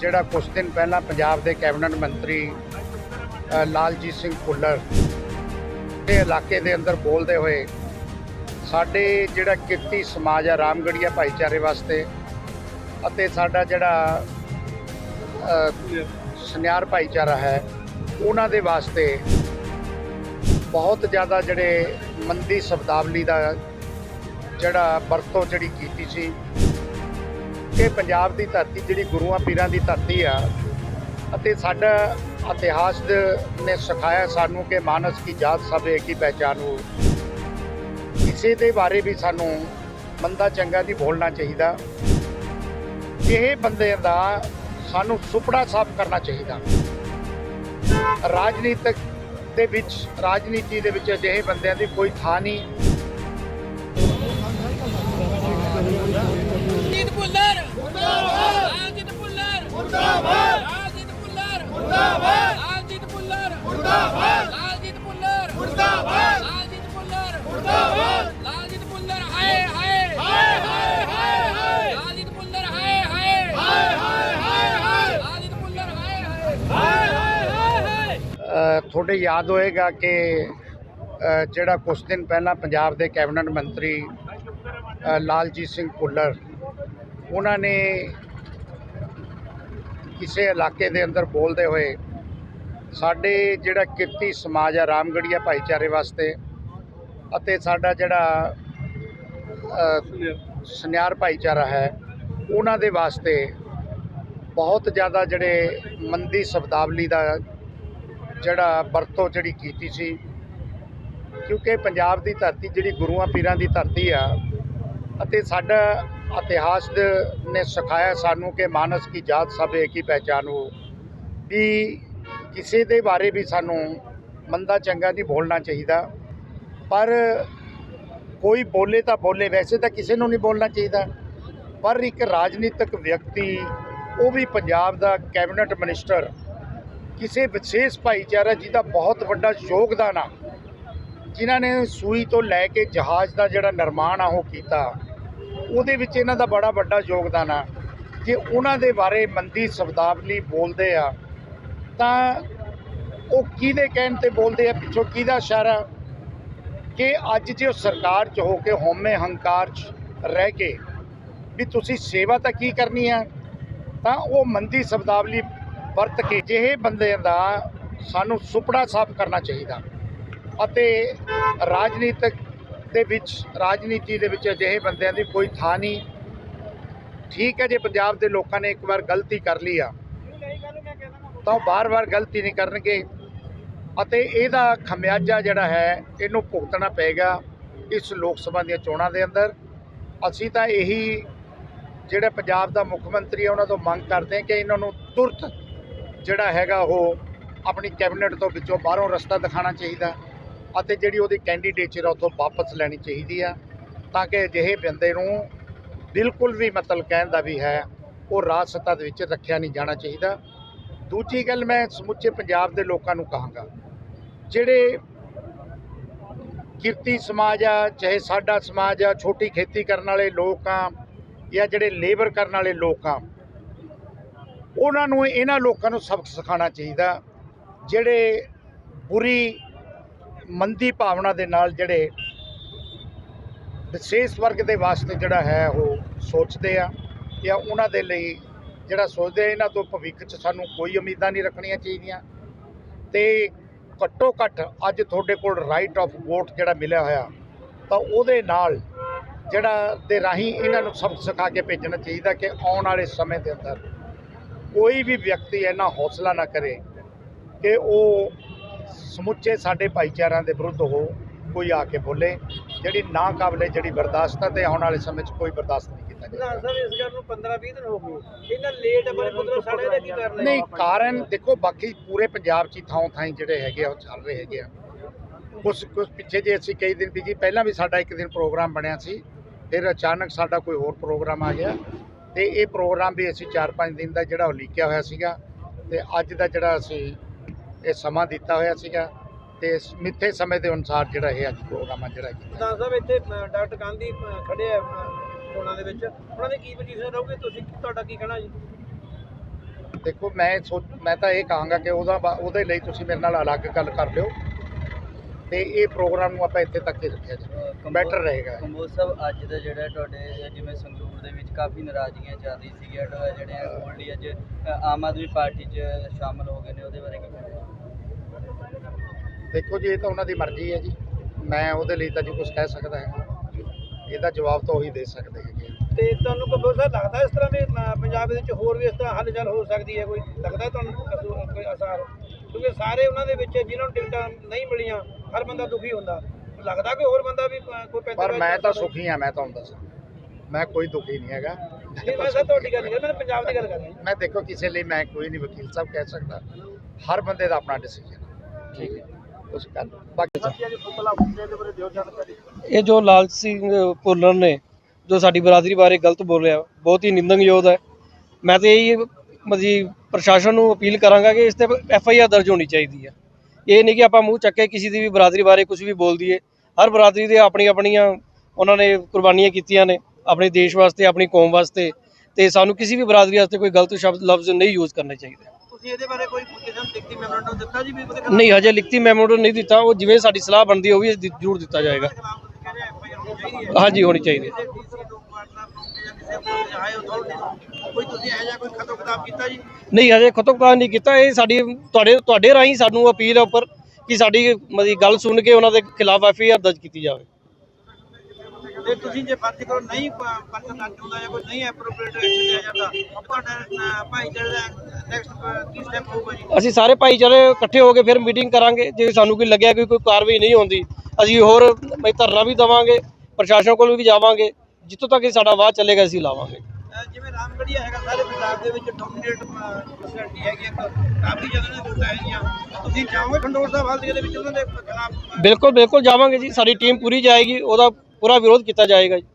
ਜਿਹੜਾ ਕੁਝ ਦਿਨ ਪਹਿਲਾਂ ਪੰਜਾਬ ਦੇ ਕੈਬਨਿਟ ਮੰਤਰੀ ਲਾਲਜੀਤ ਸਿੰਘ ਭੁੱਲਰ ਦੇ ਇਲਾਕੇ ਦੇ ਅੰਦਰ ਬੋਲਦੇ ਹੋਏ ਸਾਡੇ ਜਿਹੜਾ ਕਿਰਤੀ ਸਮਾਜ ਆ, ਰਾਮਗੜੀਆ ਭਾਈਚਾਰੇ ਵਾਸਤੇ ਅਤੇ ਸਾਡਾ ਜਿਹੜਾ ਸੁਨਿਆਰ ਭਾਈਚਾਰਾ ਹੈ, ਉਹਨਾਂ ਦੇ ਵਾਸਤੇ ਬਹੁਤ ਜ਼ਿਆਦਾ ਜਿਹੜੇ ਮੰਦੀ ਸ਼ਬਦਾਵਲੀ ਦਾ ਜਿਹੜਾ ਵਰਤੋਂ ਜਿਹੜੀ ਕੀਤੀ ਸੀ ਕਿ ਪੰਜਾਬ ਦੀ ਧਰਤੀ ਜਿਹੜੀ ਗੁਰੂਆਂ ਪੀਰਾਂ ਦੀ ਧਰਤੀ ਆ ਅਤੇ ਸਾਡਾ ਇਤਿਹਾਸ ਨੇ ਸਿਖਾਇਆ ਸਾਨੂੰ ਕਿ ਮਾਨਸ ਕੀ ਜਾਤ ਸਭ ਇੱਕ ਹੀ ਪਹਿਚਾਨ ਹੋ। ਕਿਸੇ ਦੇ ਬਾਰੇ ਵੀ ਸਾਨੂੰ ਬੰਦਾ ਚੰਗਾ ਨਹੀਂ ਬੋਲਣਾ ਚਾਹੀਦਾ। ਇਹ ਬੰਦੇ ਦਾ ਸਾਨੂੰ ਸੁਪੜਾ ਸਾਫ਼ ਕਰਨਾ ਚਾਹੀਦਾ। ਰਾਜਨੀਤਿਕ ਦੇ ਵਿੱਚ, ਰਾਜਨੀਤੀ ਦੇ ਵਿੱਚ ਅਜਿਹੇ ਬੰਦਿਆਂ ਦੀ ਕੋਈ ਥਾਂ ਨਹੀਂ। ਮੁਰਦਾਬਾਦ! ਰਾਜੀਤ ਭੁੱਲਰ! ਮੁਰਦਾਬਾਦ! ਰਾਜੀਤ ਭੁੱਲਰ! ਮੁਰਦਾਬਾਦ! ਰਾਜੀਤ ਭੁੱਲਰ ਹਾਏ ਹਾਏ! ਹਾਏ ਹਾਏ ਹਾਏ ਹਾਏ! ਰਾਜੀਤ ਭੁੱਲਰ ਹਾਏ ਹਾਏ! ਹਾਏ ਹਾਏ ਹਾਏ ਰਾਜੀਤ ਭੁੱਲਰ ਹਾਏ ਹਾਏ! ਹਾਏ ਹਾਏ ਹਾਏ ਅ, ਤੁਹਾਡੇ ਯਾਦ ਹੋਏਗਾ ਕਿ ਜਿਹੜਾ ਕੁਝ ਦਿਨ ਪਹਿਲਾਂ ਪੰਜਾਬ ਦੇ ਕੈਬਨਿਟ ਮੰਤਰੀ ਲਾਲਜੀਤ ਸਿੰਘ ਭੁੱਲਰ ਉਹਨਾਂ ਨੇ ਕਿਸੇ ਇਲਾਕੇ ਦੇ ਅੰਦਰ ਬੋਲਦੇ ਹੋਏ ਸਾਡੇ ਜਿਹੜਾ ਕਿਰਤੀ ਸਮਾਜ ਆ, ਰਾਮਗੜੀਆ ਭਾਈਚਾਰੇ ਵਾਸਤੇ ਅਤੇ ਸਾਡਾ ਜਿਹੜਾ ਸੁਨਿਆਰ ਭਾਈਚਾਰਾ ਹੈ, ਉਹਨਾਂ ਦੇ ਵਾਸਤੇ ਬਹੁਤ ਜ਼ਿਆਦਾ ਜਿਹੜੇ ਮੰਦੀ ਸ਼ਬਦਾਵਲੀ ਦਾ ਜਿਹੜਾ ਵਰਤੋਂ ਜਿਹੜੀ ਕੀਤੀ ਸੀ, ਕਿਉਂਕਿ ਪੰਜਾਬ ਦੀ ਧਰਤੀ ਜਿਹੜੀ ਗੁਰੂਆਂ ਪੀਰਾਂ ਦੀ ਧਰਤੀ ਆ ਅਤੇ ਸਾਡਾ ਇਤਿਹਾਸ ਦੇ- ਨੇ ਸਿਖਾਇਆ ਸਾਨੂੰ ਕਿ ਮਾਨਸ ਕੀ ਜਾਤ ਸਭ ਇੱਕ ਹੀ ਪਹਿਚਾਨ ਹੋ, ਵੀ ਕਿਸੇ ਦੇ ਬਾਰੇ ਵੀ ਸਾਨੂੰ ਮੰਦਾ ਚੰਗਾ ਨਹੀਂ ਬੋਲਣਾ ਚਾਹੀਦਾ। ਪਰ ਕੋਈ ਬੋਲੇ ਤਾਂ ਬੋਲੇ, ਵੈਸੇ ਤਾਂ ਕਿਸੇ ਨੂੰ ਨਹੀਂ ਬੋਲਣਾ ਚਾਹੀਦਾ। ਪਰ ਇੱਕ ਰਾਜਨੀਤਿਕ ਵਿਅਕਤੀ, ਉਹ ਵੀ ਪੰਜਾਬ ਦਾ ਕੈਬਨਿਟ ਮਿਨਿਸਟਰ, ਕਿਸੇ ਵਿਸ਼ੇਸ਼ ਭਾਈਚਾਰਾ ਜਿਹਦਾ ਬਹੁਤ ਵੱਡਾ ਯੋਗਦਾਨ ਆ, ਜਿਨ੍ਹਾਂ ਨੇ ਸੂਈ ਤੋਂ ਲੈ ਕੇ ਜਹਾਜ਼ ਦਾ ਜਿਹੜਾ ਨਿਰਮਾਣ ਆ ਉਹ ਕੀਤਾ, ਉਹਦੇ ਵਿੱਚ ਇਹਨਾਂ ਦਾ ਬੜਾ ਵੱਡਾ ਯੋਗਦਾਨ ਆ। ਜੇ ਉਹਨਾਂ ਦੇ ਬਾਰੇ ਮੰਦੀ ਸ਼ਬਦਾਵਲੀ ਬੋਲਦੇ ਆ ਤਾਂ ਉਹ ਕਿਹਦੇ ਕਹਿਣ ਤੇ ਬੋਲਦੇ ਆ, ਪਿੱਛੋਂ ਕਿਹਦਾ ਇਸ਼ਾਰਾ? ਕਿ ਅੱਜ ਜੇ ਉਹ ਸਰਕਾਰ 'ਚ ਹੋ ਕੇ ਹਉਮੈ ਹੰਕਾਰ 'ਚ ਰਹਿ ਕੇ ਵੀ ਤੁਸੀਂ ਸੇਵਾ ਤਾਂ ਕੀ ਕਰਨੀ ਆ, ਤਾਂ ਉਹ ਮੰਦੀ ਸ਼ਬਦਾਵਲੀ ਵਰਤ ਕੇ ਜਿਹੇ ਬੰਦਿਆਂ ਦਾ ਸਾਨੂੰ ਸੁਪੜਾ ਸਾਫ਼ ਕਰਨਾ ਚਾਹੀਦਾ। ਅਤੇ ਰਾਜਨੀਤਿਕ ਦੇ ਵਿੱਚ, ਰਾਜਨੀਤੀ ਦੇ ਵਿੱਚ ਅਜਿਹੇ ਬੰਦਿਆਂ ਦੀ ਕੋਈ ਥਾਂ ਨਹੀਂ। ਠੀਕ ਹੈ ਜੇ ਪੰਜਾਬ ਦੇ ਲੋਕਾਂ ਨੇ ਇੱਕ ਵਾਰ ਗਲਤੀ ਕਰ ਲਈ ਆ ਤਾਂ ਉਹ ਬਾਰ-ਬਾਰ ਗਲਤੀ ਨਹੀਂ ਕਰਨਗੇ। ਅਤੇ ਇਹਦਾ ਖਮਿਆਜਾ ਜਿਹੜਾ ਹੈ, ਇਹਨੂੰ ਭੁਗਤਣਾ ਪਏਗਾ ਇਸ ਲੋਕ ਸਭਾ ਦੀਆਂ ਚੋਣਾਂ ਦੇ ਅੰਦਰ। ਅਸੀਂ ਤਾਂ ਇਹੀ ਜਿਹੜੇ ਪੰਜਾਬ ਦਾ ਮੁੱਖ ਮੰਤਰੀ ਹੈ ਉਹਨਾਂ ਤੋਂ ਮੰਗ ਕਰਦੇ ਹਾਂ ਕਿ ਇਹਨਾਂ ਨੂੰ ਤੁਰਤ ਜਿਹੜਾ ਹੈਗਾ ਉਹ ਆਪਣੀ ਕੈਬਨਿਟ ਤੋਂ ਵਿੱਚੋਂ ਬਾਹਰੋਂ ਰਸਤਾ ਦਿਖਾਉਣਾ ਚਾਹੀਦਾ ਅਤੇ ਜਿਹੜੀ ਉਹਦੀ ਕੈਂਡੀਡੇਚਰ ਆ, ਉੱਥੋਂ ਵਾਪਸ ਲੈਣੀ ਚਾਹੀਦੀ ਆ ਤਾਂ ਕਿ ਅਜਿਹੇ ਬੰਦੇ ਨੂੰ ਬਿਲਕੁਲ ਵੀ ਮਤਲਬ ਕਹਿਣ ਦਾ ਵੀ ਹੈ, ਉਹ ਰਾਜ ਸੱਤਾ ਦੇ ਵਿੱਚ ਰੱਖਿਆ ਨਹੀਂ ਜਾਣਾ ਚਾਹੀਦਾ। ਦੂਜੀ ਗੱਲ ਮੈਂ ਸਮੁੱਚੇ ਪੰਜਾਬ ਦੇ ਲੋਕਾਂ ਨੂੰ ਕਹਾਂਗਾ, ਜਿਹੜੇ ਕਿਰਤੀ ਸਮਾਜ ਆ, ਚਾਹੇ ਸਾਡਾ ਸਮਾਜ ਆ, ਛੋਟੀ ਖੇਤੀ ਕਰਨ ਵਾਲੇ ਲੋਕ ਆ, ਜਾਂ ਜਿਹੜੇ ਲੇਬਰ ਕਰਨ ਵਾਲੇ ਲੋਕ ਆ, ਉਹਨਾਂ ਨੂੰ, ਇਹਨਾਂ ਲੋਕਾਂ ਨੂੰ ਸਬਕ ਸਿਖਾਉਣਾ ਚਾਹੀਦਾ, ਜਿਹੜੇ ਬੁਰੀ ਮੰਦੀ ਭਾਵਨਾ ਦੇ ਨਾਲ ਜਿਹੜੇ ਵਿਸ਼ੇਸ਼ ਵਰਗ ਦੇ ਵਾਸਤੇ ਜਿਹੜਾ ਹੈ ਉਹ ਸੋਚਦੇ ਆ, ਜਾਂ ਉਹਨਾਂ ਦੇ ਲਈ ਜਿਹੜਾ ਸੋਚਦੇ ਇਹਨਾਂ ਤੋਂ ਭਵਿੱਖ 'ਚ ਸਾਨੂੰ ਕੋਈ ਉਮੀਦਾਂ ਨਹੀਂ ਰੱਖਣੀਆਂ ਚਾਹੀਦੀਆਂ। ਤੇ ਘੱਟੋ ਘੱਟ ਅੱਜ ਤੁਹਾਡੇ ਕੋਲ ਰਾਈਟ ਆਫ ਵੋਟ ਜਿਹੜਾ ਮਿਲਿਆ ਹੋਇਆ, ਤਾਂ ਉਹਦੇ ਨਾਲ ਜਿਹੜਾ ਦੇ ਰਾਹੀਂ ਇਹਨਾਂ ਨੂੰ ਸਬਕ ਸਿਖਾ ਕੇ ਭੇਜਣਾ ਚਾਹੀਦਾ ਕਿ ਆਉਣ ਵਾਲੇ ਸਮੇਂ ਦੇ ਅੰਦਰ ਕੋਈ ਵੀ ਵਿਅਕਤੀ ਇੰਨਾ ਹੌਸਲਾ ਨਾ ਕਰੇ ਕਿ ਉਹ ਸਮੁੱਚੇ ਸਾਡੇ ਭਾਈਚਾਰਿਆਂ ਦੇ ਵਿਰੁੱਧ ਹੋ, ਕੋਈ ਆ ਕੇ ਬੋਲੇ, ਜਿਹੜੀ ਨਾ ਕਾਬਲੇ ਜਿਹੜੀ ਬਰਦਾਸ਼ਤ ਹੈ ਤੇ ਆਉਣ ਵਾਲੇ ਸਮੇਂ 'ਚ ਕੋਈ ਬਰਦਾਸ਼ਤ ਨਹੀਂ। ਕੀਤਾ ਜਾਏਗਾ ਵਿਧਾਨ ਸਾਹਿਬ ਇਸ ਗੱਲ ਨੂੰ 15 20 ਦਿਨ ਹੋ ਗਏ। ਇਹਨਾਂ ਲੇਟ ਆਪਣੇ ਪੁੱਤਰ ਸਾਡੇ ਦਾ ਕੀ ਕਰਨਾ ਨਹੀਂ ਕਾਰਨ ਦੇਖੋ ਬਾਕੀ ਪੂਰੇ ਪੰਜਾਬ 'ਚ ਥਾਂ ਥਾਂ ਜਿਹੜੇ ਹੈਗੇ ਆ ਉਹ ਚੱਲ ਰਹੇ ਹੈਗੇ ਆ। ਕੁਛ ਕੁਛ ਪਿੱਛੇ ਜੇ ਅਸੀਂ ਕਈ ਦਿਨ ਬੀਜੀ ਪਹਿਲਾਂ ਵੀ ਸਾਡਾ ਇੱਕ ਦਿਨ ਪ੍ਰੋਗਰਾਮ ਬਣਿਆ ਸੀ। ਫਿਰ ਅਚਾਨਕ ਸਾਡਾ ਕੋਈ ਹੋਰ ਪ੍ਰੋਗਰਾਮ ਆ ਗਿਆ। ਤੇ ਇਹ ਪ੍ਰੋਗਰਾਮ ਵੀ ਅਸੀਂ 4-5 ਦਿਨ ਦਾ ਜਿਹੜਾ ਉਹ ਲੀਕਿਆ ਹੋਇਆ ਸੀਗਾ। ਤੇ ਅੱਜ ਦਾ ਜਿਹੜਾ ਅਸੀਂ ਇਹ ਸਮਾਂ ਦਿੱਤਾ ਹੋਇਆ ਸੀਗਾ। ਤੇ ਇਸ ਮਿੱਥੇ ਸਮੇਂ ਦੇ ਅਨੁਸਾਰ ਜਿਹੜਾ ਇਹ ਅੱਜ ਪ੍ਰੋਗਰਾਮ ਆ ਜਿਹੜਾ ਕੀਤਾ ਸਾਹਿਬ ਇੱਥੇ ਡਾਕਟਰ ਗਾਂਧੀ ਖੜੇ ਆ। ਚੋਣਾਂ ਦੇ ਵਿੱਚ। ਉਹਨਾਂ ਦੀ ਕੀ ਪੋਜੀਸ਼ਨ ਰਹੂਗੀ? ਤੁਸੀਂ ਤੁਹਾਡਾ ਕੀ ਕਹਿਣਾ ਜੀ? ਦੇਖੋ ਮੈਂ ਸੋਚ ਮੈਂ ਤਾਂ ਇਹ ਕਹਾਂਗਾ ਕਿ ਉਹਦਾ ਉਹਦੇ ਲਈ ਤੁਸੀਂ ਮੇਰੇ ਨਾਲ ਅਲੱਗ ਗੱਲ ਕਰ ਲਿਓ ਤੇ ਇਹ ਪ੍ਰੋਗਰਾਮ ਨੂੰ ਆਪਾਂ ਇੱਥੇ ਤੱਕ ਹੀ ਰੱਖਿਆ ਜਾਵੇ। ਬੈਟਰ ਰਹੇਗਾ। ਕੰਬੋਜ ਸਾਹਿਬ ਅੱਜ ਦਾ ਜਿਹੜਾ ਤੁਹਾਡੇ ਜਿਵੇਂ ਸੰਗਰੂਰ ਦੇ ਵਿੱਚ ਕਾਫੀ ਨਾਰਾਜ਼ਗੀਆਂ ਚੱਲ ਰਹੀ ਸੀ ਜਿਹੜੇ ਗੋਲਡੀ ਅੱਜ ਆਮ ਆਦਮੀ ਪਾਰਟੀ 'ਚ ਸ਼ਾਮਲ ਹੋ ਗਏ ਨੇ ਉਹਦੇ ਬਾਰੇ ਕੀ ਕਹਿਣਾ ਦੇਖੋ ਜੀ ਇਹ ਤਾਂ ਉਹਨਾਂ ਦੀ ਮਰਜ਼ੀ ਹੈ ਜੀ। ਮੈਂ ਉਹਦੇ ਲਈ ਤਾਂ ਜੀ ਕੁਝ ਕਹਿ ਸਕਦਾ ਹੈ। ਇਹਦਾ ਜਵਾਬ ਤਾਂ ਉਹੀ ਦੇ ਸਕਦੇ ਹੈਗੇ ਤੇ ਤੁਹਾਨੂੰ ਕੰਬੋਜ ਸਾਹਿਬ ਲੱਗਦਾ ਇਸ ਤਰ੍ਹਾਂ ਵੀ ਪੰਜਾਬ ਦੇ ਵਿੱਚ ਹੋਰ ਵੀ ਇਸ ਤਰ੍ਹਾਂ ਹਲਚਲ ਹੋ ਸਕਦੀ ਹੈ ਕੋਈ? ਲੱਗਦਾ ਤੁਹਾਨੂੰ ਕੋਈ ਅਸਾਰ? ਕਿਉਂਕਿ ਸਾਰੇ ਉਹਨਾਂ ਦੇ ਵਿੱਚ ਜਿਨ੍ਹਾਂ ਨੂੰ ਟਿਕਟਾਂ ਨਹੀਂ ਮਿਲੀਆਂ ਹਰ ਬੰਦਾ ਦੁਖੀ ਹੁੰਦਾ। ਲੱਗਦਾ ਕਿ ਹੋਰ ਬੰਦਾ ਵੀ ਕੋਈ ਪੈਂਤੀ ਪਰ ਮੈਂ ਤਾਂ? ਸੁਖੀ ਹਾਂ ਮੈਂ ਤੁਹਾਨੂੰ ਦੱਸਾਂ। ਮੈਂ ਕੋਈ ਦੁਖੀ ਨਹੀਂ ਹੈਗਾ। ਨਹੀਂ ਮੈਂ ਸਰ ਤੁਹਾਡੀ ਗੱਲ ਨਹੀਂ ਕਰ ਰਿਹਾ, ਮੈਂ ਪੰਜਾਬ ਦੀ ਗੱਲ ਕਰ ਰਿਹਾ। ਮੈਂ ਦੇਖੋ ਕਿਸੇ ਲਈ ਮੈਂ ਕੋਈ ਨਹੀਂ ਵਕੀਲ ਸਾਹਿਬ ਕਹਿ ਸਕਦਾ। ਹਰ ਬੰਦੇ ਦਾ ਆਪਣਾ ਡਿਸੀਜਨ ਠੀਕ ਹੈ। ਕਰ ਬਾਕੀ ਇਹ ਜੋ ਲਾਲ ਸਿੰਘ ਭੁੱਲਰ ਨੇ ਜੋ ਸਾਡੀ ਬਰਾਦਰੀ ਬਾਰੇ ਗਲਤ ਬੋਲਿਆ ਬਹੁਤ ਹੀ ਨਿੰਦਣਯੋਗ ਹੈ। ਮੈਂ ਤੇ ਇਹ ਮਤਲਬ ਪ੍ਰਸ਼ਾਸਨ ਨੂੰ ਅਪੀਲ ਕਰਾਂਗਾ ਕਿ ਇਸ ਤੇ ਐਫ ਆਈ ਆਰ ਦਰਜ ਹੋਣੀ ਚਾਹੀਦੀ ਹੈ। ਇਹ ਨਹੀਂ ਕਿ ਆਪਾਂ ਮੂੰਹ ਚੱਕ ਕਿਸੇ ਦੀ ਵੀ ਬਰਾਦਰੀ ਬਾਰੇ ਕੁਝ ਵੀ ਬੋਲ ਦਈਏ। ਹਰ ਬਰਾਦਰੀ ਦੇ ਆਪਣੀ ਆਪਣੀਆਂ ਉਹਨਾਂ ਨੇ ਕੁਰਬਾਨੀਆਂ ਕੀਤੀਆਂ ਨੇ ਆਪਣੇ ਦੇਸ਼ ਵਾਸਤੇ ਆਪਣੀ ਕੌਮ ਵਾਸਤੇ। ਤੇ ਸਾਨੂੰ ਕਿਸੇ ਵੀ ਬਰਾਦਰੀ ਵਾਸਤੇ ਕੋਈ ਗਲਤ ਸ਼ਬਦ ਲਫ਼ਜ਼ ਨਹੀਂ ਯੂਜ਼ ਕਰਨੇ ਚਾਹੀਦੇ। ਤੁਸੀਂ ਇਹਦੇ ਬਾਰੇ ਕੋਈ ਕਿਸੇ ਨੂੰ ਲਿਖਤੀ ਮੈਮੋਰੰਡਮ ਦਿੱਤਾ ਜੀ ਵੀ ਉਹਦੇ ਨਹੀਂ ਹਜੇ ਲਿਖਤੀ ਮੈਮੋਰੰਡਮ ਨਹੀਂ ਦਿੱਤਾ। ਉਹ ਜਿਵੇਂ ਸਾਡੀ ਸਲਾਹ ਬਣਦੀ ਉਹ ਵੀ ਦਿ- ਜ਼ਰੂਰ ਦਿੱਤਾ ਜਾਏਗਾ। ਤੁਸੀਂ ਹੋਣੀ ਚਾਹੀਦੀ ਹੈ। ਹਾਂਜੀ ਹੋਣੀ ਚਾਹੀਦੀ ਹੈ। ਡੀਸੀ ਜਾਂ ਕਿਸੇ ਹੋਰ ਹਾਈ ਅਥਾਰਟੀ ਕੋਈ ਤੁਸੀਂ ਇਹੋ ਜਿਹਾ ਕੋਈ ਖਤੋ ਕਿਤਾਬ ਕੀਤਾ ਜੀ? ਨਹੀਂ ਹਜੇ ਖਤਮਕਾਰ ਨਹੀਂ ਕੀਤਾ। ਇਹ ਸਾਡੀ ਤੁਹਾਡੇ ਤੁਹਾਡੇ ਰਾਹੀਂ ਸਾਨੂੰ ਅਪੀਲ ਹੈ ਉੱਪਰ ਕਿ ਸਾਡੀ ਮਤਲਬ ਗੱਲ ਸੁਣ ਕੇ ਉਹਨਾਂ ਦੇ ਖਿਲਾਫ ਐਫ ਆਈ ਆਰ ਦਰਜ ਕੀਤੀ ਜਾਵੇ। ਤੇ ਤੁਸੀਂ ਜੇ ਫਰਜ਼ ਕਰੋ ਨਹੀਂ ਪਰਚਾ ਦਰਜ ਹੁੰਦਾ ਜਾਂ ਕੋਈ ਨਹੀਂ ਐਪਰੋਪਰੀਏਟ ਐਕਸ਼ਨ ਲਿਆ ਜਾਂਦਾ ਤੁਹਾਡਾ ਭਾਈਚਾਰੇ ਨੈਕਸਟ ਕੀ ਸਟੈਪ ਹੋਊਗਾ ਜੀ? ਅਸੀਂ ਸਾਰੇ ਭਾਈਚਾਰੇ ਇਕੱਠੇ ਹੋ ਕੇ ਫਿਰ ਮੀਟਿੰਗ ਕਰਾਂਗੇ ਜੇ ਸਾਨੂੰ ਕੋਈ ਲੱਗਿਆ ਕਿ ਕੋਈ ਕਾਰਵਾਈ ਨਹੀਂ ਹੁੰਦੀ ਅਸੀਂ ਹੋਰ ਮੈਂ ਧਰਨਾ ਵੀ ਦੇਵਾਂਗੇ ਪ੍ਰਸ਼ਾਸਨ ਕੋਲ ਵੀ ਜਾਵਾਂਗੇ ਜਿੱਥੋਂ ਤੱਕ ਸਾਡਾ ਆਵਾਜ਼ ਚੱਲੇਗਾ ਅਸੀਂ ਲਾਵਾਂਗੇ। ਜਿਵੇਂ ਰਾਮਗੜੀਆ ਹੈਗਾ ਸਾਰੇ ਪੰਜਾਬ ਦੇ ਵਿੱਚ ਡੋਮੀਨੇਟ ਪਰਸੈਂਟੀ ਹੈਗੀ ਹੈ ਕਾਫੀ ਜ਼ਿਆਦਾ ਨੇ ਵੋਟਾਂ ਹੈਗੀਆਂ। ਤੁਸੀਂ ਚਾਹੋਗੇ ਖੰਡੋਰ ਸਾਹਿਬ ਹਲਕੇ ਦੇ ਵਿੱਚ ਉਹਨਾਂ ਦੇ ਖਿਲਾਫ? ਬਿਲਕੁਲ ਬਿਲਕੁਲ ਜਾਵਾਂਗੇ ਜੀ ਸਾਡੀ ਟੀਮ ਪੂਰੀ ਜਾਏਗੀ ਉਹਦਾ ਪੂਰਾ ਵਿਰੋਧ ਕੀਤਾ ਜਾਏਗਾ ਜੀ।